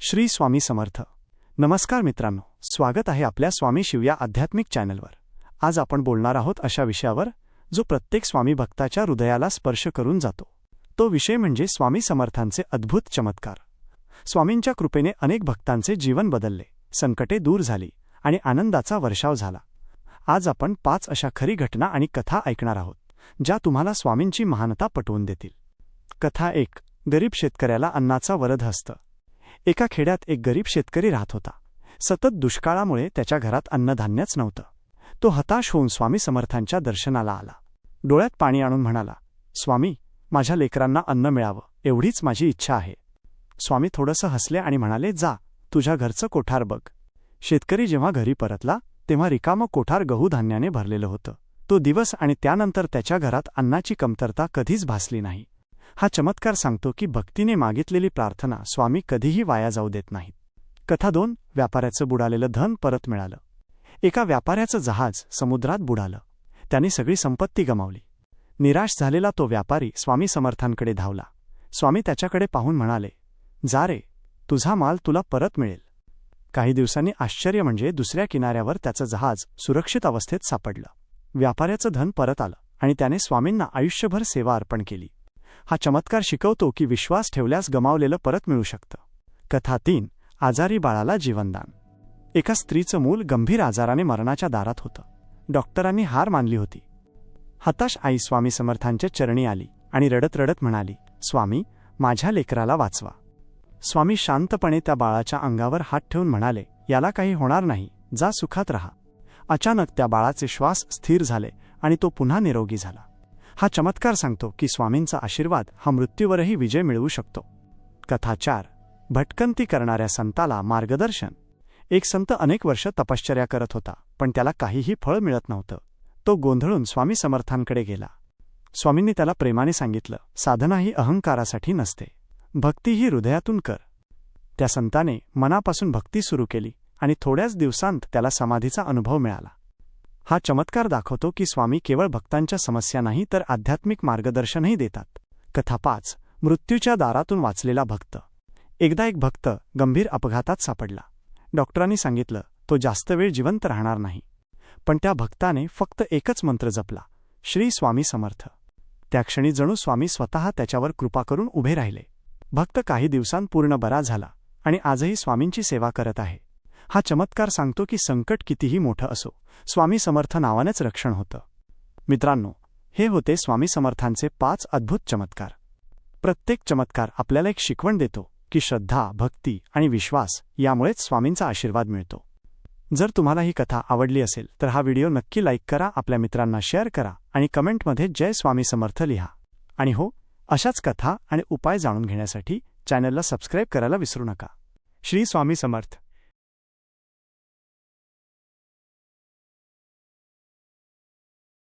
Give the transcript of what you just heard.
श्री स्वामी समर्थ. नमस्कार मित्रांनो स्वागत आहे आपल्या स्वामी शिव या आध्यात्मिक चॅनलवर. आज आपण बोलणार आहोत अशा विषयावर जो प्रत्येक स्वामी भक्ताच्या हृदयाला स्पर्श करून जातो. तो विषय म्हणजे स्वामी समर्थांचे अद्भुत चमत्कार. स्वामींच्या कृपेने अनेक भक्तांचे जीवन बदलले संकटे दूर झाली आणि आनंदाचा वर्षाव झाला. आज आपण पाच अशा खरी घटना आणि कथा ऐकणार आहोत ज्या तुम्हाला स्वामींची महानता पटवून देतील. कथा एक गरीब शेतकऱ्याला अन्नाचा वरद हस्त. एका खेड्यात एक गरीब शेतकरी राहत होता. सतत दुष्काळामुळे त्याच्या घरात अन्नधान्यच नव्हतं. तो हताश होऊन स्वामी समर्थांच्या दर्शनाला आला. डोळ्यात पाणी आणून म्हणाला स्वामी माझ्या लेकरांना अन्न मिळावं एवढीच माझी इच्छा आहे. स्वामी थोडंसं हसले आणि म्हणाले जा तुझ्या घरचं कोठार बघ. शेतकरी जेव्हा घरी परतला तेव्हा रिकामं कोठार गहूधान्याने भरलेलं होतं. तो दिवस आणि त्यानंतर त्याच्या घरात अन्नाची कमतरता कधीच भासली नाही. हा चमत्कार सांगतो की भक्तीने मागितलेली प्रार्थना स्वामी कधीही वाया जाऊ देत नाहीत. कथा दोन व्यापाऱ्याचं बुडालेलं धन परत मिळालं. एका व्यापाऱ्याचं जहाज समुद्रात बुडालं. त्याने सगळी संपत्ती गमावली. निराश झालेला तो व्यापारी स्वामी समर्थांकडे धावला. स्वामी त्याच्याकडे पाहून म्हणाले जा रे तुझा माल तुला परत मिळेल. काही दिवसांनी आश्चर्य म्हणजे दुसऱ्या किनाऱ्यावर त्याचं जहाज सुरक्षित अवस्थेत सापडलं. व्यापाऱ्याचं धन परत आलं आणि त्याने स्वामींना आयुष्यभर सेवा अर्पण केली. हा चमत्कार शिकवतो की विश्वास ठेवल्यास गमावलेलं परत मिळू शकतं. कथा तीन आजारी बाळाला जीवनदान. एका स्त्रीचं मूल गंभीर आजाराने मरणाच्या दारात होतं. डॉक्टरांनी हार मानली होती. हताश आई स्वामी समर्थांच्या चरणी आली आणि रडत रडत म्हणाली स्वामी माझ्या लेकराला वाचवा. स्वामी शांतपणे त्या बाळाच्या अंगावर हात ठेवून म्हणाले याला काही होणार नाही जा सुखात रहा. अचानक त्या बाळाचे श्वास स्थिर झाले आणि तो पुन्हा निरोगी झाला. हा चमत्कार सांगतो की स्वामींचा आशीर्वाद हा मृत्यूवरही विजय मिळवू शकतो. कथा चार. भटकंती करणाऱ्या संताला मार्गदर्शन. एक संत अनेक वर्ष तपश्चर्या करत होता पण त्याला काहीही फळ मिळत नव्हतं. तो गोंधळून स्वामी समर्थांकडे गेला. स्वामींनी त्याला प्रेमाने सांगितलं साधना ही अहंकारासाठी नसते. भक्ती ही हृदयातून कर. त्या संताने मनापासून भक्ती सुरू केली आणि थोड्याच दिवसांत त्याला समाधीचा अनुभव मिळाला. हा चमत्कार दाखवतो की स्वामी केवळ भक्तांच्या समस्या नाही तर आध्यात्मिक मार्गदर्शनही देतात. कथा पाच. मृत्यूच्या दारातून वाचलेला भक्त. एकदा एक भक्त गंभीर अपघातात सापडला. डॉक्टरांनी सांगितलं तो जास्त वेळ जिवंत राहणार नाही. पण त्या भक्ताने फक्त एकच मंत्र जपला श्री स्वामी समर्थ. त्या क्षणी जणू स्वामी स्वतः त्याच्यावर कृपा करून उभे राहिले. भक्त काही दिवसांत पूर्ण बरा झाला आणि आजही स्वामींची सेवा करत आहे. हा चमत्कार सांगतो की संकट कितीही मोठं असो स्वामी समर्थ नावानेच रक्षण होतं. मित्रांनो हे होते स्वामी समर्थांचे पाच अद्भुत चमत्कार. प्रत्येक चमत्कार आपल्याला एक शिकवण देतो की श्रद्धा भक्ती आणि विश्वास यामुळेच स्वामींचा आशीर्वाद मिळतो. जर तुम्हाला ही कथा आवडली असेल तर हा व्हिडिओ नक्की लाईक करा आपल्या मित्रांना शेअर करा आणि कमेंटमध्ये जय स्वामी समर्थ लिहा. आणि हो अशाच कथा आणि उपाय जाणून घेण्यासाठी चॅनलला सबस्क्राईब करायला विसरू नका. श्री स्वामी समर्थ.